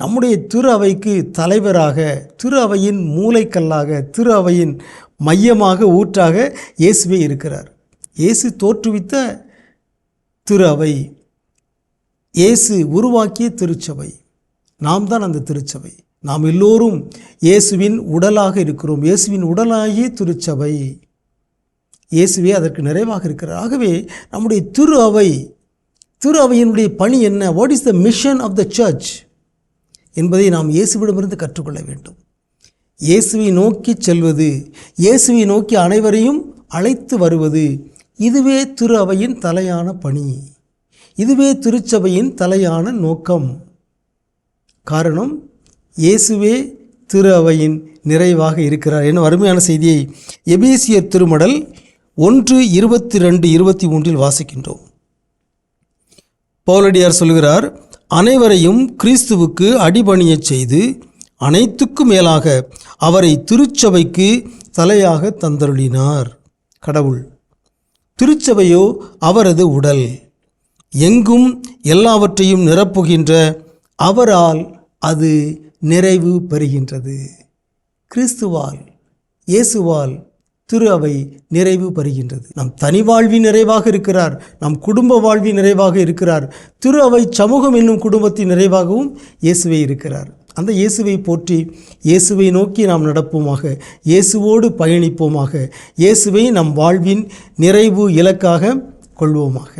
நம்முடைய திரு அவைக்கு தலைவராக திரு அவையின் மூளைக்கல்லாக திரு அவையின் மையமாக ஊற்றாக இயேசுவே இருக்கிறார். இயேசு தோற்றுவித்த திரு அவை இயேசு உருவாக்கிய திருச்சபை. நாம் தான் அந்த திருச்சபை. நாம் எல்லோரும் இயேசுவின் உடலாக இருக்கிறோம். இயேசுவின் உடலாகிய திருச்சபை இயேசுவே அதற்கு நிறைவாக இருக்கிறார். ஆகவே நம்முடைய திரு அவை திரு அவையினுடைய பணி என்ன? What is the mission of the church என்பதை நாம் இயேசுவிடமிருந்து கற்றுக்கொள்ள வேண்டும். இயேசுவை நோக்கி செல்வது இயேசுவை நோக்கி அனைவரையும் அழைத்து வருவது இதுவே திரு அவையின் தலையான பணி. இதுவே திருச்சபையின் தலையான நோக்கம். காரணம் இயேசுவே திரு அவையின் நிறைவாக இருக்கிறார். என அருமையான செய்தியை எபேசிய திருமடல் ஒன்று இருபத்தி ரெண்டு இருபத்தி மூன்றில் வாசிக்கின்றோம். பௌலடியார் சொல்கிறார் அனைவரையும் கிறிஸ்துவுக்கு அடிபணியச் செய்து அனைத்துக்கும் மேலாக அவரை திருச்சபைக்கு தலையாக தந்தருளினார். கடவுள் திருச்சபையோ அவரது உடல் எங்கும் எல்லாவற்றையும் நிரப்புகின்ற அவரால் அது நிறைவு பெறுகின்றது. கிறிஸ்துவால் இயேசுவால் திரு அவை நிறைவு பெறுகின்றது. நம் தனி வாழ்வின் நிறைவாக இருக்கிறார் நம் குடும்ப வாழ்வின் நிறைவாக இருக்கிறார். திரு அவை சமூகம் என்னும் குடும்பத்தின் நிறைவாகவும் இயேசுவே இருக்கிறார். அந்த இயேசுவை போற்றி இயேசுவை நோக்கி நாம் நடப்போமாக இயேசுவோடு பயணிப்போமாக இயேசுவை நம் வாழ்வின் நிறைவு இலக்காக கொள்வோமாக.